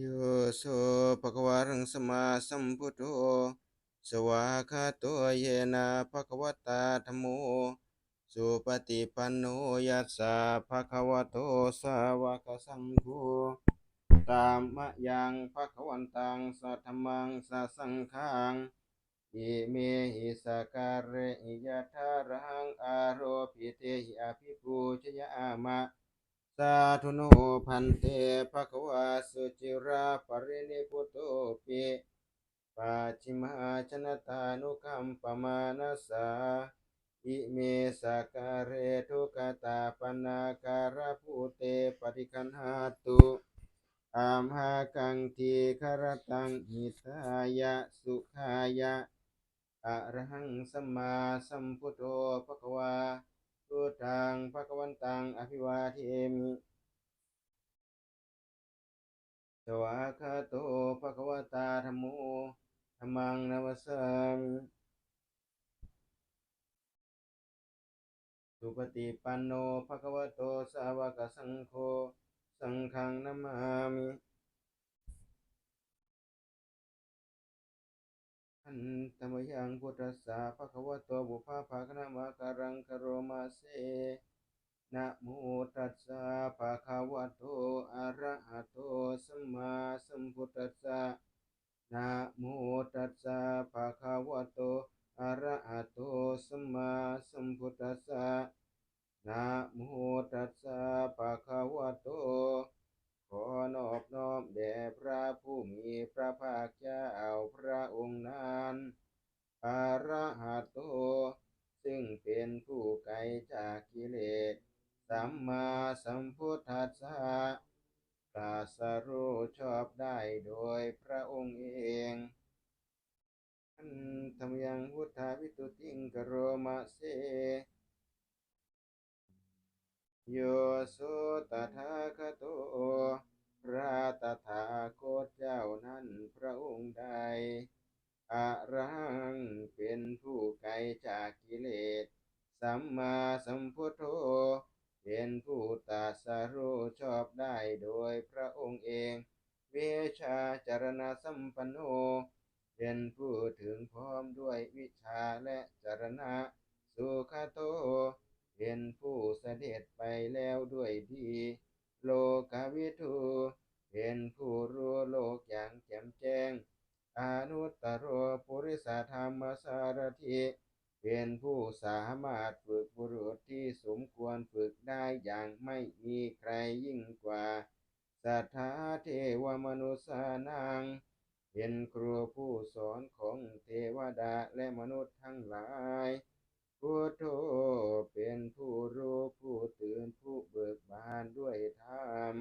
โยโสภะควะรังสมาสัมพุทโธสวากขาโตเยนะภะควตาธัมโมสุปฏิปันโนยัสสะภะควะโตสาวกสังโฆตามมะยังภะควันตังสัทธมังสัสังฆังอิเมหิสกการเรหิยะทารังอาโรปิเตหิอภิปูชยามะ สาธุโนพันเตภะคะวาสุจิราปรินิพุตโตปิปัจิมาชนตานุคัมปมานัสาอิเมสกการเรทุกตาปนาการะภูเตปฏิคันหาตุอามหากังทีคารตังหิตายะสุขายะอะระหังสัมมาสัมพุทโธภะคะวา พุทธังภะคะวันตัง อภิวาเทมิสวากขาโตภะคะวตาธัมโมธัมมังนัสสามสุปฏิปันโนภะคะวะโตสาวกสังโฆ สังฆังนัมมามิ อันตมยังพุทธัสสะภะคะวะโตบุพพาภาคณมาการังกโรมาเสนะโมตัสสะภะคะวะโตอะระหะโตสัมมาสัมพุทธัสสะนะโมตัสสะภะคะวะโตอะระหะโตสัมมาสัมพุทธัสสะนะโมตัสสะภะคะวะโต ขอนอบน้อมแด่พระผู้มีพระภาคเจ้าพระองค์นั้นอระหะโต ซึ่งเป็นผู้ไกลจากกิเลส สัมมาสัมพุทธัสสะตรัสรู้ชอบได้โดยพระองค์เองอันธรรมยังพุทธาวิตุติงกโรมะเสโยโสตถาคโต พระตถาคตเจ้านั้นพระองค์ใดอะระหังเป็นผู้ไกลจากกิเลส สัมมาสัมพุทโธ เป็นผู้ตรัสรู้ชอบได้โดยพระองค์เอง เวชาจารณ สัมปันโนเป็นผู้ถึงพร้อมด้วยวิชาและจรณะ สุขโต เป็นผู้เสด็จไปแล้วด้วยดี โลกวิทูเป็นผู้รู้โลกอย่างแจ่มแจ้ง อนุตตรปุริสธรรมสารถิเป็นผู้สามารถฝึกบุรุษที่สมควรฝึกได้อย่างไม่มีใครยิ่งกว่า สัทธาเทวมนุษานัง เป็นครูผู้สอนของเทวดาและมนุษย์ทั้งหลายพุทโธเป็นผู้รู้ผู้ตื่นผู้เบิกบานด้วยธรรม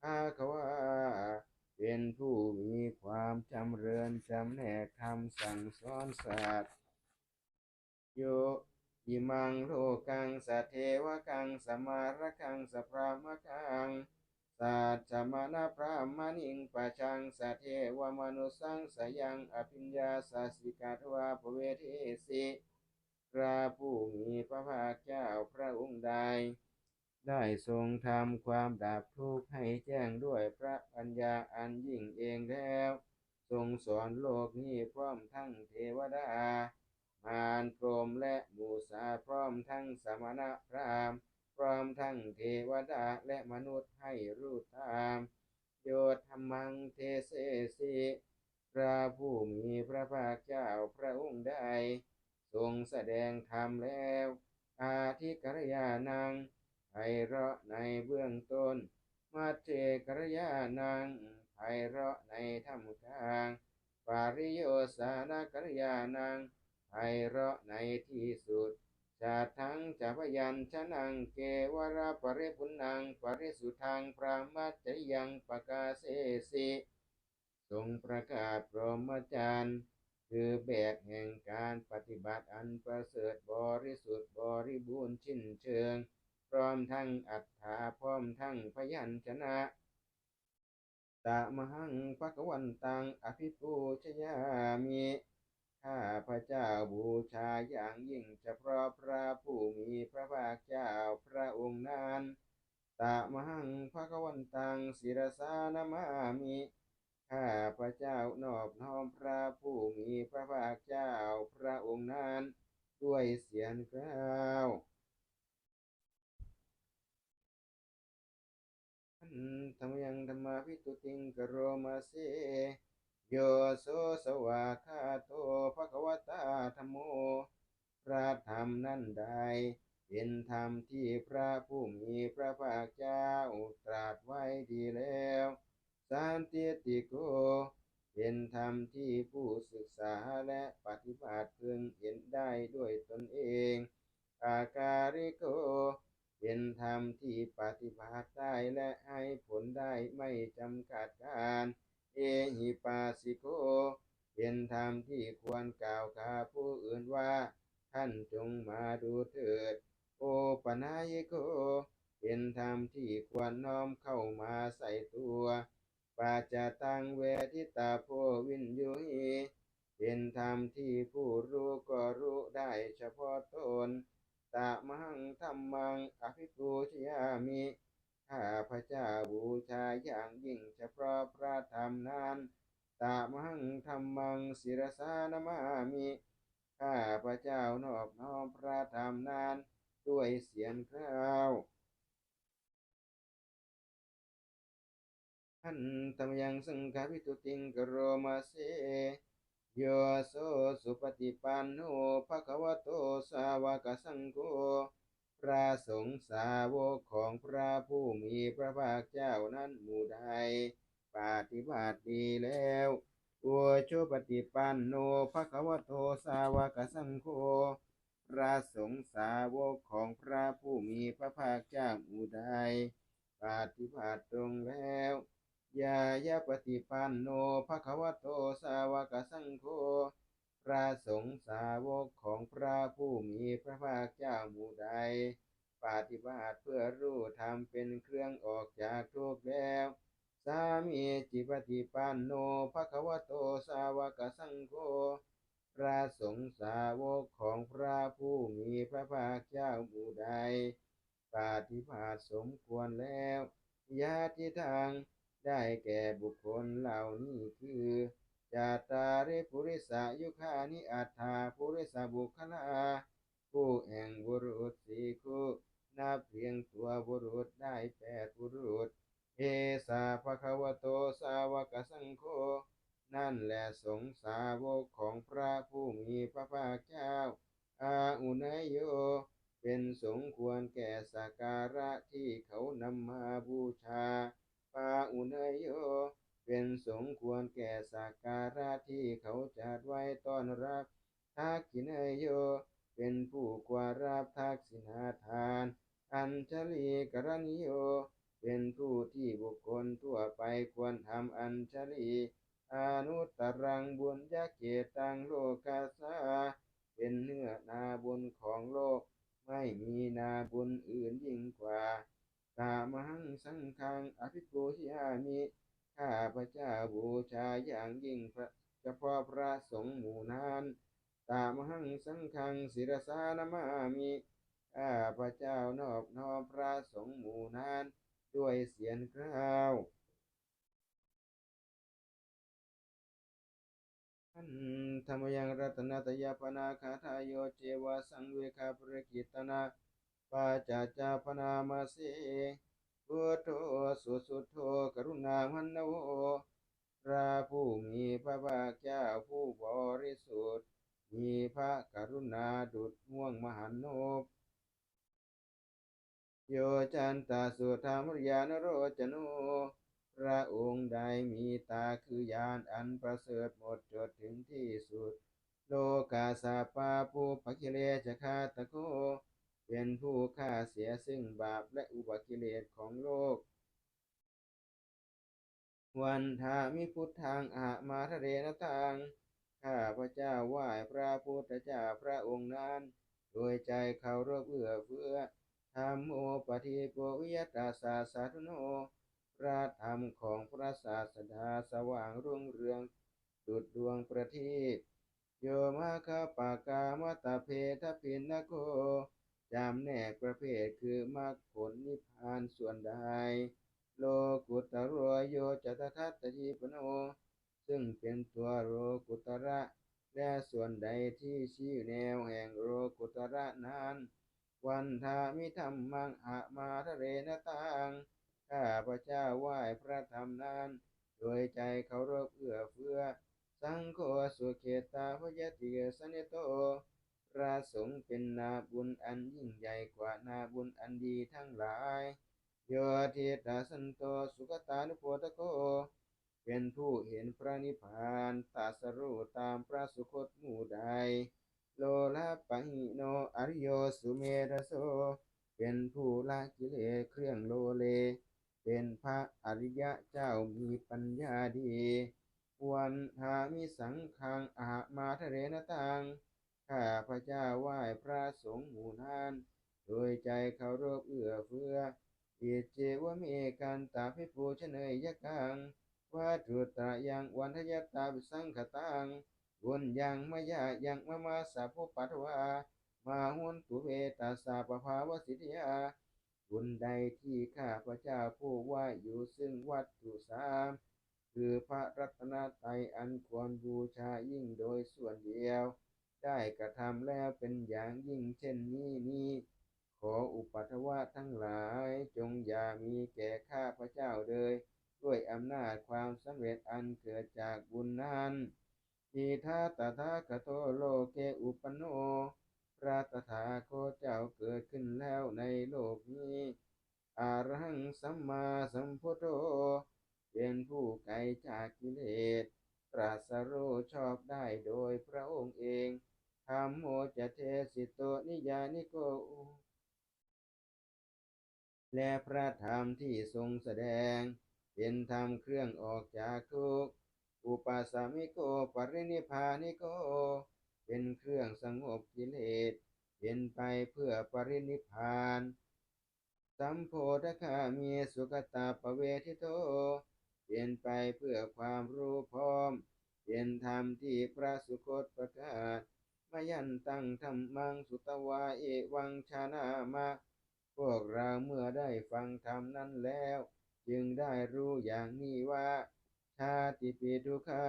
ภาควาเป็นผู้มีความจำเริญจำแนกคำสั่งสอนสัตว์โยอิมังโลกังสเทวกังสมาระกังสพรามกัง สัจจมานะพระมณิงปัจจังสะเทวมนุสังสยังอภิญญาสสิกาทวาภเวเทสิพระผู้มีพระภาคเจ้าพระองค์ใด ได้ทรงทำความดับทุกข์ให้แจ้งด้วยพระปัญญาอันยิ่งเองแล้ว ทรงสอนโลกนี้พร้อมทั้งเทวดา มารพรมและมูสาพร้อมทั้งสมณะพราหมณ์ พร้อมทั้งเทวดาและมนุษย์ให้รู้ตาม โยธรรมังเทเสสิพระผู้มีพระภาคเจ้าพระองค์ใดทรงแสดงธรรมแล้ว อาทิกรยานังไพเราะในเบื้องต้นมัจเจกรยานังไพเราะในธรรมกลางปาริโยสานกรยานังไพเราะในที่สุด ชาทังจะพยัญชนังเกวราปริปุนังปริสุทังพระมัจจยังปกาเสสิทรงประกาศพรหมจรรย์คือแบบแห่งการปฏิบัติอันประเสริฐบริสุทธิ์บริบูรณ์ชิ้นเชิง พร้อมทั้งอัฏฐาพร้อมทั้งพยัญชนะตามหังภะคะวันตังอภิปูชยามิ ข้าพระเจ้าบูชาอย่างยิ่งเฉพาะพระผู้มีพระภาคเจ้าพระองค์นั้นตะมังภะคะวันตังศิรสานามามิข้าพระเจ้านอบน้อมพระผู้มีพระภาคเจ้าพระองค์นั้นด้วยเสียงกล่าวอันธรรมยังธรรมาพิตุติงกโรมาเส โยโสสวาคาโตภะคะวตาธรรมโมพระธรรมนั่นใด เป็นธรรมที่พระผู้มีพระภาคเจ้าตรัสไว้ดีแล้วสันติติโก เป็นธรรมที่ผู้ศึกษาและปฏิบัติพึงเห็นได้ด้วยตนเอง อาการิโก เป็นธรรมที่ปฏิบัติได้และให้ผลได้ไม่จำกัดการ เอหิปาสิโก เป็นธรรมที่ควรกล่าวกับผู้อื่นว่า ท่านจงมาดูเถิด โอปนายโก เป็นธรรมที่ควรน้อมเข้ามาใส่ตัว ปาจตังเวทิตาโพวินยุหิเป็นธรรมที่ผู้รู้ก็รู้ได้เฉพาะตนตะมังธรรมังอภิปูชยามิ ข้าพระเจ้าบูชาอย่างยิ่งเฉพาะพระธรรมนั้นตะมังธรรมังศิรสานามามิข้าพระเจ้านอบน้อมพระธรรมนั้นด้วยเสียงกล่าวอันธรรมยังสังฆวิตุติงกโรมาเสโยโสสุปฏิปันโนภะคะวะโตสาวกสังโฆพระสงฆ์สาวกของ พระภาคเจ้านั้นหมู่ใดปฏิบัติดีแล้วโอโชปฏิปันโนภะคะวะโตสาวกสังโฆพระสงฆ์สาวกของพระผู้มีพระภาคเจ้าหมู่ใดปฏิบัติตรงแล้วยายาปฏิปันโนภะคะวะโตสาวกสังโฆพระสงฆ์สาวกของพระผู้มีพระภาคเจ้าหมู่ใด ปฏิบัติเพื่อรู้ธรรมเป็นเครื่องออกจากทุกข์แล้ว สามีจิปฏิปันโนภะควโตสาวกสังโฆพระสงฆ์สาวกของพระผู้มีพระภาคเจ้าหมู่ใดปฏิบัติสมควรแล้วญาติทางได้แก่บุคคลเหล่านี้คือจาตาริปุริสายุคานิอัฏฐาปุริสบุคลาผู้แห่งบุรุษสีคู่ นับเพียงตัวบุรุษได้แปดบุรุษ เอสาภะควโตสาวกสังโฆ นั่นแหละสงสาวกของพระผู้มีพระภาคเจ้า อาอุนยโย เป็นสมควรแก่สักการะที่เขานำมาบูชา ปาอุนยโย เป็นสมควรแก่สักการะที่เขาจัดไว้ต้อนรับทักขินยโยเป็นผู้กว่ารับทักษิณาทาน อัญชลีกรณิโย เป็นผู้ที่บุคคลทั่วไปควรทำอัญชลีอนุตรังบุญญาเกตังโลกาสาเป็นเนื้อนาบุญของโลก ไม่มีนาบุญอื่นยิ่งกว่า ตามหังสังฆังอภิปูชยามิข้าพระเจ้าบูชาอย่างยิ่งพระเฉพาะพระสงฆ์หมู่นั้นตามหังสังฆังศิรสานามามิ ข้าพระเจ้านอบน้อมพระสงฆ์หมู่นั้นด้วยเสียงกล่าวอันธรรมยังรัตนตยาปนาคาทายโยเจวะสังเวคาปริกิตนาปาจาจาปนามาเสพุทโธสุสุทโธกรุณาหันโนพระผู้มีพระภาคเจ้าผู้บริสุทธิ์ มีพระกรุณาดุจม่วงมหันนบ โยจันตาสุธรรมรยานโรจโนพระองค์ใดมีตาคือยานอันประเสริฐหมดจดถึงที่สุด โลกาสาปาปูปกิเลสคาตะโกเป็นผู้ฆ่าเสียซึ่งบาปและอุปกิเลสของโลก วันทามิพุทธังอามาทะเรนตังข้าพระเจ้าไหว้พระพุทธเจ้าพระองค์นั้น โดยใจเคารพเอื้อเฟื้อ รรมโอปฏิปวิยตาสาสาธุโนพระธรรมของพระศาสดาสว่างรุ่งเรืองดุดดวงประทีปโยมาคาปากามตะเพทพินนโกจำแนกประเภทคือมรรคผลนิพพานส่วนใดโลกุตโรโยจตทัตตทีปโน ซึ่งเป็นตัวโลกุตระ และส่วนใดที่ชี้แนวแห่งโลกุตระนั้น วันทามิธรรมังอะมาทะเรนตังข้าพระเจ้าไหว้พระธรรมนั้นโดยใจเคารพเอื้อเฟื้อ สังโฆสุเขตาพยติสนิโตพระสงฆ์เป็นนาบุญอันยิ่งใหญ่กว่านาบุญอันดีทั้งหลายโยทิตาสันโตสุขตานุโพธโก เป็นผู้เห็นพระนิพพานตรัสรู้ตามพระสุคตหมู่ใด โลลาปะหิโนอริโยสุเมธโส เป็นผู้ละกิเลสเครื่องโลเล เป็นพระอริยะเจ้ามีปัญญาดีวันหามิสังขังอามาทะเรนตัง ข้าพระเจ้าไหว้พระสงฆ์หมู่นั้นโดยใจเคารพเอื้อเฟื้ออิเจวะเมกันตาภิปูชเนยยกังวัตถุตระยังวันทยตาวิสังขตัง บุญยังมายายังมามาสาภุปัทวามาหุนตุเวตาสาปภาวสิทธิยาบุญใดที่ข้าพระเจ้าผู้ว่าอยู่ซึ่งวัตถุสามคือพระรัตนตรัยอันควรบูชายิ่งโดยส่วนเดียว ได้กระทำแล้วเป็นอย่างยิ่งเช่นนี้นี้ขออุปัทวะทั้งหลายจงอย่ามีแก่ข้าพระเจ้าเลย ด้วยอำนาจความสำเร็จอันเกิดจากบุญนั้น ทีทาตถาคโตโลเกอุปนโนพระตถาคตเจ้าเกิดขึ้นแล้วในโลกนี้ อารังสัมมาสัมพุทโธเป็นผู้ไกลจากกิเลสตรัสรู้ชอบได้โดยพระองค์เองธรรมโมจะเทสิโตนิยานิโก และพระธรรมที่ทรงแสดง เป็นธรรมเครื่องออกจากทุกข์ อุปาสามิโกปรินิพานิโก เป็นเครื่องสงบกิเลส เป็นไปเพื่อปรินิพาน สัมโพธคามีสุกตาปเวทิโต เป็นไปเพื่อความรู้พร้อม เป็นธรรมที่พระสุคตประกาศมยันตั้งธรรมังสุตวาเอวังชานามะพวกเราเมื่อได้ฟังธรรมนั้นแล้ว จึงได้รู้อย่างนี้ว่า ชาติปีทุกขา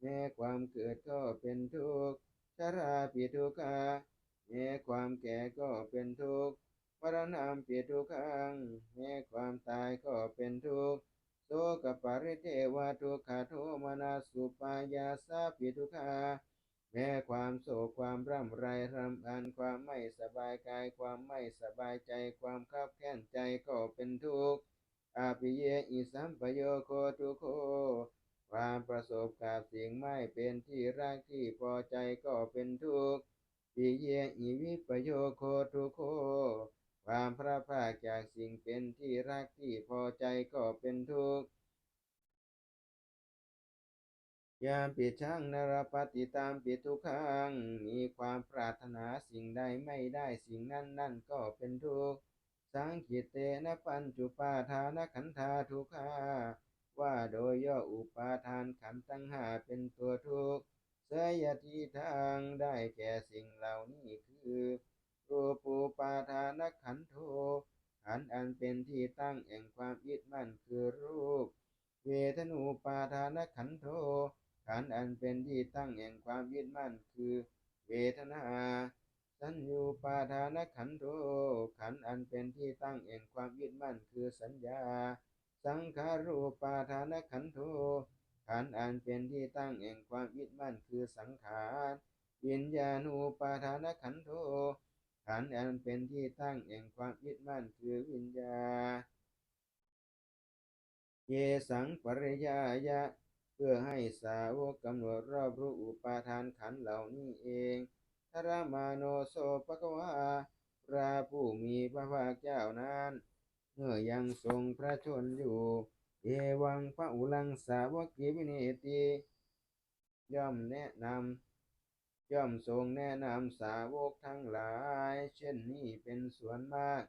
แม้ความเกิดก็เป็นทุกข์ชราปีทุกขาแม้ความแก่ก็เป็นทุกข์มรณะปีทุกขังแม้ความตายก็เป็นทุกข์โสกปริเทวทุกขโทมานาสุปายาสาปีทุกขาแม้ความโศกความร่ำไรรำพันความไม่สบายกายความไม่สบายใจความคับแค้นใจก็เป็นทุกข์ อาปิเยอิสัมปโยโคทุโค ความประสบกับสิ่งไม่เป็นที่รักที่พอใจก็เป็นทุกข์ปิเยอิวิปโยโคทุโค ความพระภาคจากสิ่งเป็นที่รักที่พอใจก็เป็นทุกข์ยามปิชังนรปฏิตามปิทุกขัง มีความปรารถนาสิ่งใดไม่ได้สิ่งนั้นนั่นก็เป็นทุกข์ สังคิเตนะปัญจุปาทานขันธาทุกขาว่าโดยย่ออุปาทานขันธ์ทั้งห้าเป็นตัวทุกข์เสยทีทางได้แก่สิ่งเหล่านี้คือรูปูปาทานขันโทขันอันเป็นที่ตั้งแห่งความยึดมั่นคือรูป เวทนูปาทานขันโทขันอันเป็นที่ตั้งแห่งความยึดมั่นคือ เวทนา สัญญูปาทานขันโทขันอันเป็นที่ตั้งแห่งความยึดมั่นคือสัญญา สังขารูปาทานขันโทขันอันเป็นที่ตั้งแห่งความยึดมั่นคือสังขารวิญญาณูปาทานขันโทขันอันเป็นที่ตั้งแห่งความยึดมั่นคือวิญญาเยสังปริยายะ เพื่อให้สาวกกำหนดรอบรู้อุปาทานขันเหล่านี้เอง ทรมาโนโสปะกวาพระผู้มีพระภาคเจ้านั้น เมื่อยังทรงพระชนอยู่ เอวังพระอุลังสาวกิวินิติย่อมแนะนำย่อมทรงแนะนำสาวกทั้งหลาย เช่นนี้เป็นส่วนมาก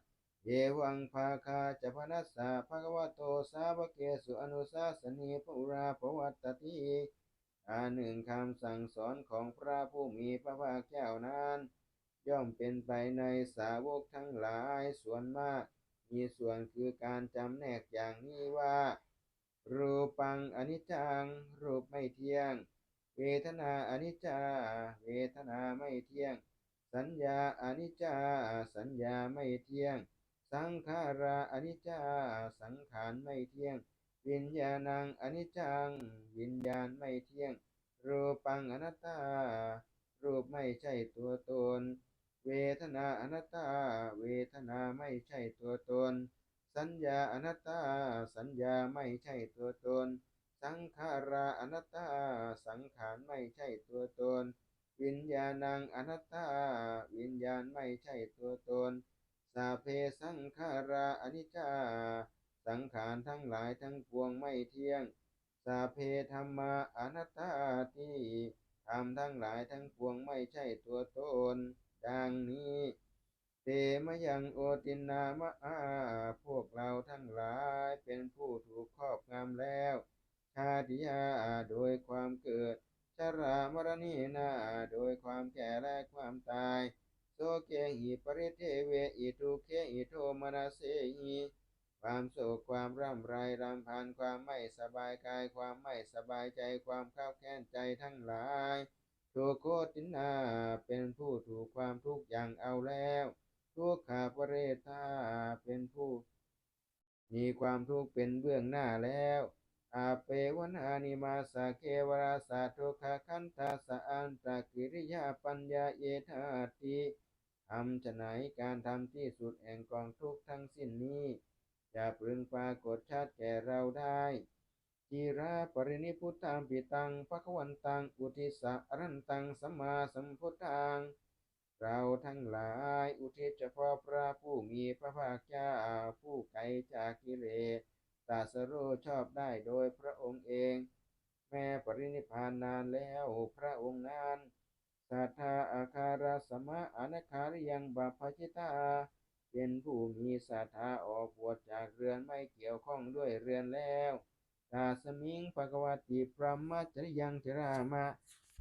เยวังภาคาจะพนัสสะภะวะโตสาวกเกสุอนุสาสนีปุราภวัตติ อาหนึ่งคำสั่งสอนของพระผู้มีพระภาคเจ้านั้น ย่อมเป็นไปในสาวกทั้งหลายส่วนมาก มีส่วนคือการจำแนกอย่างนี้ว่า รูปังอนิจจัง รูปไม่เที่ยง เวทนาอนิจจา เวทนาไม่เที่ยง สัญญาอนิจจา สัญญาไม่เที่ยง สังขาราอนิจจา สังขารไม่เที่ยง วิญญาณังอนิจจัง วิญญาณไม่เที่ยง รูปังอนัตตา รูปไม่ใช่ตัวตน เวทนาอนัตตา เวทนาไม่ใช่ตัวตน สัญญาอนัตตา สัญญาไม่ใช่ตัวตน สังขาราอนัตตา สังขารไม่ใช่ตัวตน วิญญาณังอนัตตา วิญญาณไม่ใช่ตัวตน สาเพสังขาราอนิจจา สังขารทั้งหลายทั้งปวงไม่เที่ยง สาเพธรรมาอนัตตาที่ธรรมทั้งหลายทั้งปวงไม่ใช่ตัวตน ดังนี้เตมยังโอตินามะอาพวกเราทั้งหลายเป็นผู้ถูกครอบงำแล้ว ชาติยาโดยความเกิด ชรามรณีนาโดยความแก่และความตายโสเกหิปริเทเวอิทุเคหิโทมนาเสหิ ความโศกความร่ำไรรำพันความไม่สบายกาย ความไม่สบายใจความข้าวแค้นใจทั้งหลายทุกโคตินาเป็นผู้ถูกความทุกข์อย่างเอาแล้วทุกขาปเรตาเป็นผู้ มีความทุกข์เป็นเบื้องหน้าแล้วอาเปวนานิมาสาเกวราสาทุกขคันตาสะอันตะกิริยาปัญญาเยธาติทำจะไหนการทำที่สุดแห่งกองทุกข์ทั้งสิ้นนี้ จะพึงปรากฏชัดแก่เราได้จีราปรินิพุตังปิตังภควันตัง อุทิสะอรันตังสัมมาสัมพุทธัง เราทั้งหลายอุทิศเฉพาะพระผู้มีพระภาคเจ้าผู้ไกลจากกิเลสตรัสรู้ชอบได้โดยพระองค์เอง แม้ปรินิพานนานแล้วพระองค์นั้นสัทธาอาคาราสมะอนาคาริยังบาปจิตา เป็นผู้มีศรัทธาออกบวชจากเรือนไม่เกี่ยวข้องด้วยเรือนแล้วตาสมิงปะกวาติพรหมจริยังจรามะ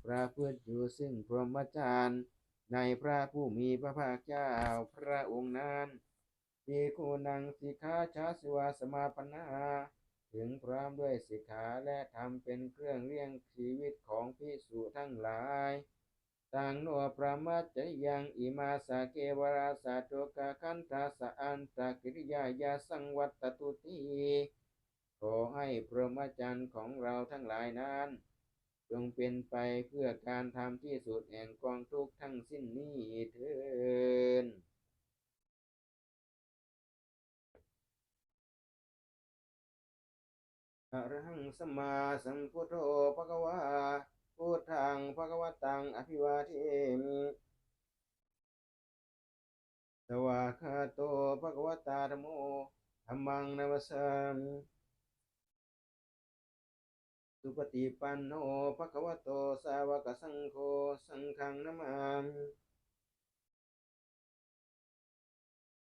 ประพฤติอยู่ซึ่งพรหมจรรย์ในพระผู้มีพระภาคเจ้าพระองค์นั้นทีคูนังสิกขาชาสิวาสมาปนาถึงพร้อมด้วยสิกขาและทำเป็นเครื่องเลี้ยงชีวิตของพิสุทั้งหลาย ต่างโนพระมัจจยังอิมาสเกวราสาโตกาคันตาสะอันตะกิริยายาสังวัตตุตีขอให้พรหมจรรย์ของเราทั้งหลายนั้น จงเป็นไปเพื่อการทำที่สุดแห่งกองทุกข์ทั้งสิ้นนี้เถินอรหังสมมาสัมพุทโธภะคะวา พุทธังภะกวตังอภิวาเทมิสวาคาโตพระกวตาธัมโมธรรมังนวสังสุปฏิปันโนภะคะวะโตสาวกสังโฆ สังฆังนามามิ